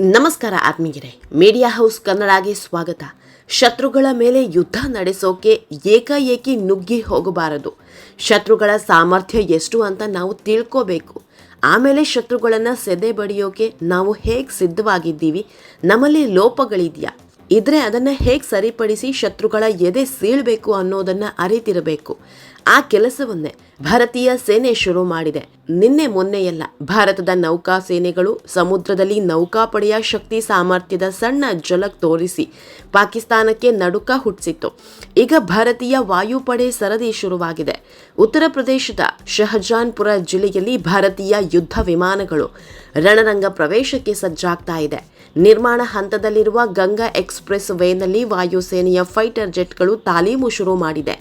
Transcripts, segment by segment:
ನಮಸ್ಕಾರ ಆತ್ಮೀಯರೇ, media house ಕನ್ನಡಗೆ ಸ್ವಾಗತ. ಶತ್ರುಗಳ ಮೇಲೆ ಯುದ್ಧ ನಡೆಸೋಕೆ ಏಕಾಏಕಿ ನುಗ್ಗಿ ಹೋಗಬಾರದು. ಶತ್ರುಗಳ ಸಾಮರ್ಥ್ಯ ಎಷ್ಟು ಅಂತ ನಾವು ತಿಳ್ಕೋಬೇಕು. ಆಮೇಲೆ ಶತ್ರುಗಳನ್ನು ಸೆದೆ ಬಡಿಯೋಕೆ ನಾವು ಹೇಗೆ ಸಿದ್ಧವಾಗಿದ್ದೀವಿ, ನಮ್ಮಲ್ಲಿ ಲೋಪಗಳಿದೆಯಾ? ಇದ್ರೆ ಅದನ್ನು ಹೇಗೆ ಸರಿಪಡಿಸಿ ಶತ್ರುಗಳ ಎದೆ ಸೀಳಬೇಕು ಅನ್ನೋದನ್ನು ಅರಿತಿರಬೇಕು. ಆ ಕೆಲಸವನ್ನೇ ಭಾರತೀಯ ಸೇನೆ ಶುರು ಮಾಡಿದೆ. ನಿನ್ನೆ ಮೊನ್ನೆಯಲ್ಲ, ಭಾರತದ ನೌಕಾ ಸೇನೆಗಳು ಸಮುದ್ರದಲ್ಲಿ ನೌಕಾಪಡೆಯ ಶಕ್ತಿ ಸಾಮರ್ಥ್ಯದ ಸಣ್ಣ ಝಲಕ್ ತೋರಿಸಿ ಪಾಕಿಸ್ತಾನಕ್ಕೆ ನಡುಕ ಹುಟ್ಟಿಸಿತ್ತು. ಈಗ ಭಾರತೀಯ ವಾಯುಪಡೆ ಸರದಿ ಶುರುವಾಗಿದೆ. ಉತ್ತರ ಪ್ರದೇಶದ ಶಹಜಾನ್ಪುರ ಜಿಲ್ಲೆಯಲ್ಲಿ ಭಾರತೀಯ ಯುದ್ಧ ವಿಮಾನಗಳು ರಣರಂಗ ಪ್ರವೇಶಕ್ಕೆ ಸಜ್ಜಾಗ್ತಾ ಇದೆ. ನಿರ್ಮಾಣ ಹಂತದಲ್ಲಿರುವ ಗಂಗಾ ಎಕ್ಸ್ಪ್ರೆಸ್ ವೇನಲ್ಲಿ ವಾಯುಸೇನೆಯ ಫೈಟರ್ ಜೆಟ್ಗಳು ತಾಲೀಮು ಶುರು ಮಾಡಿದೆ.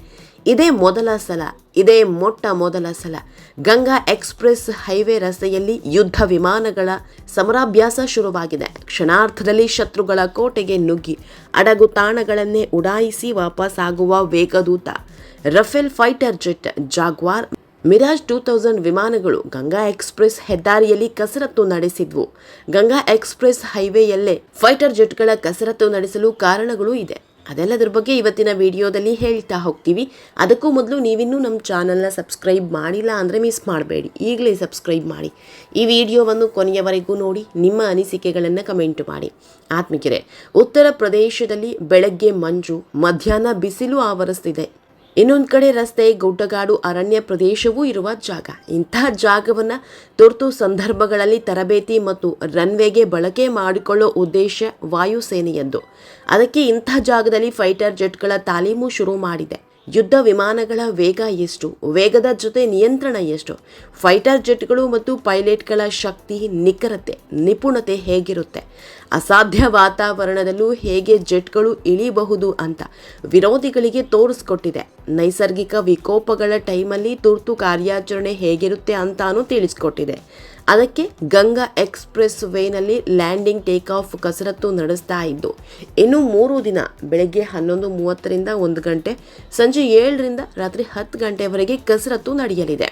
ಇದೇ ಮೊದಲ ಸಲ, ಇದೇ ಮೊಟ್ಟ ಮೊದಲ ಸಲ. ಗಂಗಾ ಎಕ್ಸ್ಪ್ರೆಸ್ ಹೈವೇ ರಸ್ತೆಯಲ್ಲಿ ಯುದ್ಧ ವಿಮಾನಗಳ ಸಮರಾಭ್ಯಾಸ ಶುರುವಾಗಿದೆ. ಕ್ಷಣಾರ್ಧದಲ್ಲಿ ಶತ್ರುಗಳ ಕೋಟೆಗೆ ನುಗ್ಗಿ, ಅಡಗು ತಾಣಗಳನ್ನೇ ಉಡಾಯಿಸಿ ವಾಪಸ್ಸಾಗುವ ವೇಗದೂತ. Rafale fighter jet Jaguar, Mirage two thousand ವಿಮಾನಗಳು ಗಂಗಾ ಎಕ್ಸ್ಪ್ರೆಸ್ ಹೆದ್ದಾರಿಯಲ್ಲಿ ಕಸರತ್ತು ನಡೆಸಿದ್ವು. ಗಂಗಾ ಎಕ್ಸ್ಪ್ರೆಸ್ ಹೈವೇಯಲ್ಲೇ ಫೈಟರ್ ಜೆಟ್ಗಳ ಕಸರತ್ತು ನಡೆಸಲು ಕಾರಣಗಳು ಇದೆ. ಅದೆಲ್ಲದ್ರ ಬಗ್ಗೆ ಇವತ್ತಿನ ವಿಡಿಯೋದಲ್ಲಿ ಹೇಳ್ತಾ ಹೋಗ್ತೀವಿ. ಅದಕ್ಕೂ ಮೊದಲು ನೀವಿನ್ನೂ ನಮ್ಮ ಚಾನಲ್ನ ಸಬ್ಸ್ಕ್ರೈಬ್ ಮಾಡಿಲ್ಲ ಅಂದರೆ ಮಿಸ್ ಮಾಡಬೇಡಿ. ಈಗಲೇ ಸಬ್ಸ್ಕ್ರೈಬ್ ಮಾಡಿ. ಈ ವಿಡಿಯೋವನ್ನು ಕೊನೆಯವರೆಗೂ ನೋಡಿ, ನಿಮ್ಮ ಅನಿಸಿಕೆಗಳನ್ನು ಕಮೆಂಟ್ ಮಾಡಿ. ಆತ್ಮಿಕರೆ, ಉತ್ತರ ಪ್ರದೇಶದಲ್ಲಿ ಬೆಳಗ್ಗೆ ಮಂಜು ಮಧ್ಯಾಹ್ನ ಬಿಸಿಲು ಆವರಿಸ್ತಿದೆ. ಇನ್ನೊಂದು ಕಡೆ ರಸ್ತೆ, ಗುಡ್ಡಗಾಡು, ಅರಣ್ಯ ಪ್ರದೇಶವೂ ಇರುವ ಜಾಗ. ಇಂತಹ ಜಾಗವನ್ನು ತುರ್ತು ಸಂದರ್ಭಗಳಲ್ಲಿ ತರಬೇತಿ ಮತ್ತು ರನ್ವೇಗೆ ಬಳಕೆ ಮಾಡಿಕೊಳ್ಳೋ ಉದ್ದೇಶ ವಾಯುಸೇನೆಯದ್ದು. ಅದಕ್ಕೆ ಇಂಥ ಜಾಗದಲ್ಲಿ ಫೈಟರ್ ಜೆಟ್ಗಳ ತಾಲೀಮು ಶುರು ಮಾಡಿದೆ. ಯುದ್ಧ ವಿಮಾನಗಳ ವೇಗ ಎಷ್ಟು? ವೇಗದ ಜೊತೆ ನಿಯಂತ್ರಣ ಎಷ್ಟು? ಫೈಟರ್ ಜೆಟ್ಗಳು ಮತ್ತು ಪೈಲಟ್ಗಳ ಶಕ್ತಿ ನಿಖರತೆ, ನಿಪುಣತೆ ಹೇಗಿರುತ್ತೆ? ಅಸಾಧ್ಯ ವಾತಾವರಣದಲ್ಲೂ ಹೇಗೆ ಜೆಟ್ಗಳು ಇಳಿಬಹುದು ಅಂತ ವಿರೋಧಿಗಳಿಗೆ ತೋರಿಸ್ಕೊಟ್ಟಿದೆ. ನೈಸರ್ಗಿಕ ವಿಕೋಪಗಳ ಟೈಮಲ್ಲಿ ತುರ್ತು ಕಾರ್ಯಾಚರಣೆ ಹೇಗಿರುತ್ತೆ ಅಂತಾನೂ ತಿಳಿಸ್ಕೊಟ್ಟಿದೆ. ಅದಕ್ಕೆ ಗಂಗಾ ಎಕ್ಸ್ಪ್ರೆಸ್ ವೇನಲ್ಲಿ ಲ್ಯಾಂಡಿಂಗ್ ಟೇಕ್ ಆಫ್ ಕಸರತ್ತು ನಡೆಸ್ತಾ ಇದ್ದು, ಇನ್ನು ಮೂರು ದಿನ, ಬೆಳಗ್ಗೆ ಹನ್ನೊಂದು ಮೂವತ್ತರಿಂದ ಒಂದು ಗಂಟೆ, ಸಂಜೆ ಏಳರಿಂದ ರಾತ್ರಿ ಹತ್ತು ಗಂಟೆವರೆಗೆ ಕಸರತ್ತು ನಡೆಯಲಿದೆ.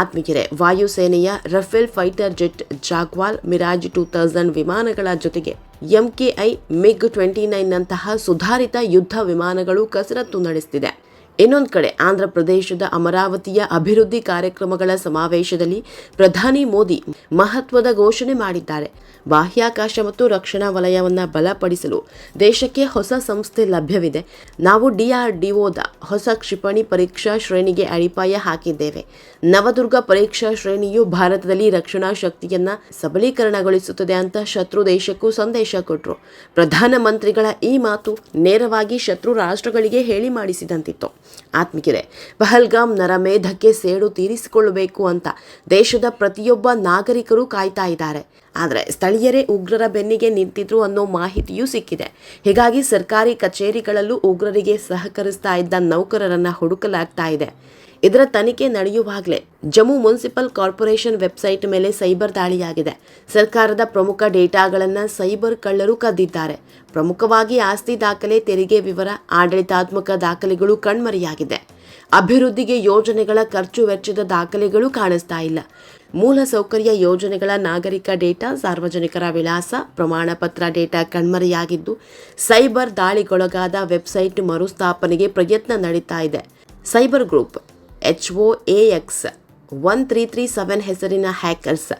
ಆತ್ಮೀಯರೇ ವಾಯುಸೇನೆಯ Rafale fighter jet Jaguar Mirage two thousand ವಿಮಾನಗಳ ಜೊತೆಗೆ ಎಂಕೆಐ ಮಿಗ್ ಟ್ವೆಂಟಿ ನೈನ್ನಂತಹ ಸುಧಾರಿತ ಯುದ್ಧ ವಿಮಾನಗಳು ಕಸರತ್ತು ನಡೆಸುತ್ತಿದೆ ಇನ್ನೊಂದು ಕಡೆ, ಆಂಧ್ರ ಪ್ರದೇಶದ ಅಮರಾವತಿಯ ಅಭಿವೃದ್ಧಿ ಕಾರ್ಯಕ್ರಮಗಳ ಸಮಾವೇಶದಲ್ಲಿ ಪ್ರಧಾನಿ ಮೋದಿ ಮಹತ್ವದ ಘೋಷಣೆ ಮಾಡಿದ್ದಾರೆ. ಬಾಹ್ಯಾಕಾಶ ಮತ್ತು ರಕ್ಷಣಾ ವಲಯವನ್ನು ಬಲಪಡಿಸಲು ದೇಶಕ್ಕೆ ಹೊಸ ಸಂಸ್ಥೆ ಲಭ್ಯವಿದೆ. ನಾವು ಡಿಆರ್ಡಿಒದ ಹೊಸ ಕ್ಷಿಪಣಿ ಪರೀಕ್ಷಾ ಶ್ರೇಣಿಗೆ ಅಡಿಪಾಯ ಹಾಕಿದ್ದೇವೆ. ನವದುರ್ಗ ಪರೀಕ್ಷಾ ಶ್ರೇಣಿಯು ಭಾರತದಲ್ಲಿ ರಕ್ಷಣಾ ಶಕ್ತಿಯನ್ನು ಸಬಲೀಕರಣಗೊಳಿಸುತ್ತದೆ ಅಂತ ಶತ್ರು ದೇಶಕ್ಕೂ ಸಂದೇಶ ಕೊಟ್ಟರು ಪ್ರಧಾನಮಂತ್ರಿಗಳ ಈ ಮಾತು ನೇರವಾಗಿ ಶತ್ರು ರಾಷ್ಟ್ರಗಳಿಗೆ ಹೇಳಿ ಮಾಡಿಸಿದಂತಿತ್ತು. ಆತ್ಮಿಕರೆ ಪಹಲ್ಗಾಮ್ ನರಮೇಧಕ್ಕೆ ಸೇಡು ತೀರಿಸಿಕೊಳ್ಳಬೇಕು ಅಂತ ದೇಶದ ಪ್ರತಿಯೊಬ್ಬ ನಾಗರಿಕರು ಕಾಯ್ತಾ ಇದ್ದಾರೆ. ಆದರೆ ಸ್ಥಳೀಯರೇ ಉಗ್ರರ ಬೆನ್ನಿಗೆ ನಿಂತಿದ್ರು ಅನ್ನೋ ಮಾಹಿತಿಯೂ ಸಿಕ್ಕಿದೆ. ಹೀಗಾಗಿ ಸರ್ಕಾರಿ ಕಚೇರಿಗಳಲ್ಲೂ ಉಗ್ರರಿಗೆ ಸಹಕರಿಸ್ತಾ ಇದ್ದ ನೌಕರರನ್ನು ಹುಡುಕಲಾಗ್ತಾ ಇದೆ. ಇದರ ತನಿಖೆ ನಡೆಯುವಾಗಲೇ ಜಮ್ಮು ಮುನ್ಸಿಪಲ್ ಕಾರ್ಪೊರೇಷನ್ ವೆಬ್ಸೈಟ್ ಮೇಲೆ ಸೈಬರ್ ದಾಳಿಯಾಗಿದೆ. ಸರ್ಕಾರದ ಪ್ರಮುಖ ಡೇಟಾಗಳನ್ನು ಸೈಬರ್ ಕಳ್ಳರು ಕದ್ದಿದ್ದಾರೆ. ಪ್ರಮುಖವಾಗಿ ಆಸ್ತಿ ದಾಖಲೆ, ತೆರಿಗೆ ವಿವರ, ಆಡಳಿತಾತ್ಮಕ ದಾಖಲೆಗಳು ಕಣ್ಮರೆಯಾಗಿದೆ. ಅಭಿವೃದ್ಧಿಗೆ ಯೋಜನೆಗಳ ಖರ್ಚು ವೆಚ್ಚದ ದಾಖಲೆಗಳು ಕಾಣಿಸ್ತಾ ಇಲ್ಲ. ಮೂಲ ಸೌಕರ್ಯ ಯೋಜನೆಗಳ ನಾಗರಿಕ ಡೇಟಾ, ಸಾರ್ವಜನಿಕರ ವಿಳಾಸ, ಪ್ರಮಾಣ ಪತ್ರ ಡೇಟಾ ಕಣ್ಮರೆಯಾಗಿದ್ದು, ಸೈಬರ್ ದಾಳಿಗೊಳಗಾದ ವೆಬ್ಸೈಟ್ ಮರುಸ್ಥಾಪನೆಗೆ ಪ್ರಯತ್ನ ನಡೀತಾ ಇದೆ. Cyber group H O A X one three three seven ಹೆಸರಿನ ಹ್ಯಾಕರ್ಸ್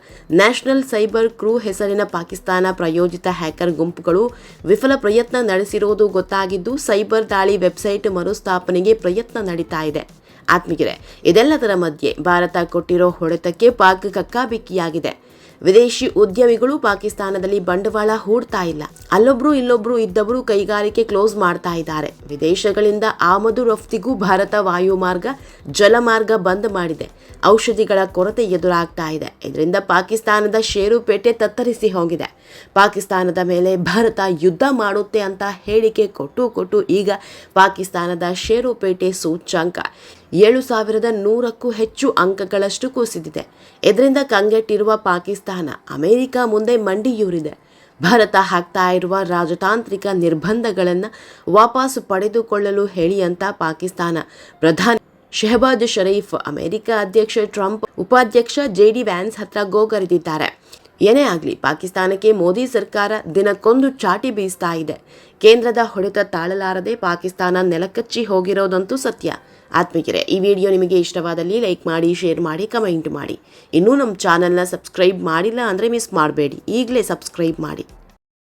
ನ್ಯಾಷನಲ್ ಸೈಬರ್ ಕ್ರೂ ಹೆಸರಿನ ಪಾಕಿಸ್ತಾನ ಪ್ರಾಯೋಜಿತ ಹ್ಯಾಕರ್ ಗುಂಪುಗಳು ವಿಫಲ ಪ್ರಯತ್ನ ನಡೆಸಿರುವುದು ಗೊತ್ತಾಗಿದ್ದು, ಸೈಬರ್ ದಾಳಿ ವೆಬ್ಸೈಟ್ ಮರುಸ್ಥಾಪನೆಗೆ ಪ್ರಯತ್ನ ನಡೀತಾ ಇದೆ. ಆತ್ಮೀಯರೇ, ಇದೆಲ್ಲದರ ಮಧ್ಯೆ ಭಾರತ ಕೊಟ್ಟಿರೋ ಹೊಡೆತಕ್ಕೆ ಪಾಕ್ ಕಕ್ಕಾಬಿಕ್ಕಿಯಾಗಿದೆ. ವಿದೇಶಿ ಉದ್ಯಮಿಗಳು ಪಾಕಿಸ್ತಾನದಲ್ಲಿ ಬಂಡವಾಳ ಹೂಡ್ತಾ ಇಲ್ಲ. ಅಲ್ಲೊಬ್ರು ಇಲ್ಲೊಬ್ರು ಇದ್ದವರು ಕೈಗಾರಿಕೆ ಕ್ಲೋಸ್ ಮಾಡ್ತಾ ಇದ್ದಾರೆ. ವಿದೇಶಗಳಿಂದ ಆಮದು ರಫ್ತಿಗೂ ಭಾರತ ವಾಯುಮಾರ್ಗ, ಜಲಮಾರ್ಗ ಬಂದ್ ಮಾಡಿದೆ. ಔಷಧಿಗಳ ಕೊರತೆ ಎದುರಾಗ್ತಾ ಇದೆ. ಇದರಿಂದ ಪಾಕಿಸ್ತಾನದ ಷೇರುಪೇಟೆ ತತ್ತರಿಸಿ ಹೋಗಿದೆ. ಪಾಕಿಸ್ತಾನದ ಮೇಲೆ ಭಾರತ ಯುದ್ಧ ಮಾಡುತ್ತೆ ಅಂತ ಹೇಳಿಕೆ ಕೊಟ್ಟು ಕೊಟ್ಟು ಈಗ ಪಾಕಿಸ್ತಾನದ ಷೇರುಪೇಟೆ ಸೂಚ್ಯಂಕ. ಏಳು ಸಾವಿರದ ನೂರಕ್ಕೂ ಹೆಚ್ಚು ಅಂಕಗಳಷ್ಟು ಕುಸಿದಿದೆ. ಇದರಿಂದ ಕಂಗೆಟ್ಟಿರುವ ಪಾಕಿಸ್ತಾನ ಅಮೆರಿಕ ಮುಂದೆ ಮಂಡಿಯೂರಿದೆ. ಭಾರತ ಹಾಕ್ತಾ ಇರುವ ರಾಜತಾಂತ್ರಿಕ ನಿರ್ಬಂಧಗಳನ್ನು ವಾಪಸ್ ಪಡೆದುಕೊಳ್ಳಲು ಹೇಳಿ ಅಂತ ಪಾಕಿಸ್ತಾನ ಪ್ರಧಾನಿ ಶೆಹಬಾಜ್ ಶರೀಫ್ ಅಮೆರಿಕ ಅಧ್ಯಕ್ಷ ಟ್ರಂಪ್, ಉಪಾಧ್ಯಕ್ಷ ಜೆ ಡಿ ವ್ಯಾನ್ಸ್ ಹತ್ರ ಗೋಗರೆದಿದ್ದಾರೆ. ಏನೇ ಆಗಲಿ ಪಾಕಿಸ್ತಾನಕ್ಕೆ ಮೋದಿ ಸರ್ಕಾರ ದಿನಕ್ಕೊಂದು ಚಾಟಿ ಬೀಸ್ತಾ ಇದೆ. ಕೇಂದ್ರದ ಹೊಡೆತ ತಾಳಲಾರದೆ ಪಾಕಿಸ್ತಾನ ನೆಲಕಚ್ಚಿ ಹೋಗಿರೋದಂತೂ ಸತ್ಯ. ಆತ್ಮೀಯರೇ, ಈ ವಿಡಿಯೋ ನಿಮಗೆ ಇಷ್ಟವಾದಲ್ಲಿ ಲೈಕ್ ಮಾಡಿ, ಶೇರ್ ಮಾಡಿ, ಕಮೆಂಟ್ ಮಾಡಿ. ಇನ್ನೂ ನಮ್ಮ ಚಾನಲ್ನ ಸಬ್ಸ್ಕ್ರೈಬ್ ಮಾಡಿಲ್ಲ ಅಂದರೆ ಮಿಸ್ ಮಾಡಬೇಡಿ. ಈಗಲೇ ಸಬ್ಸ್ಕ್ರೈಬ್ ಮಾಡಿ.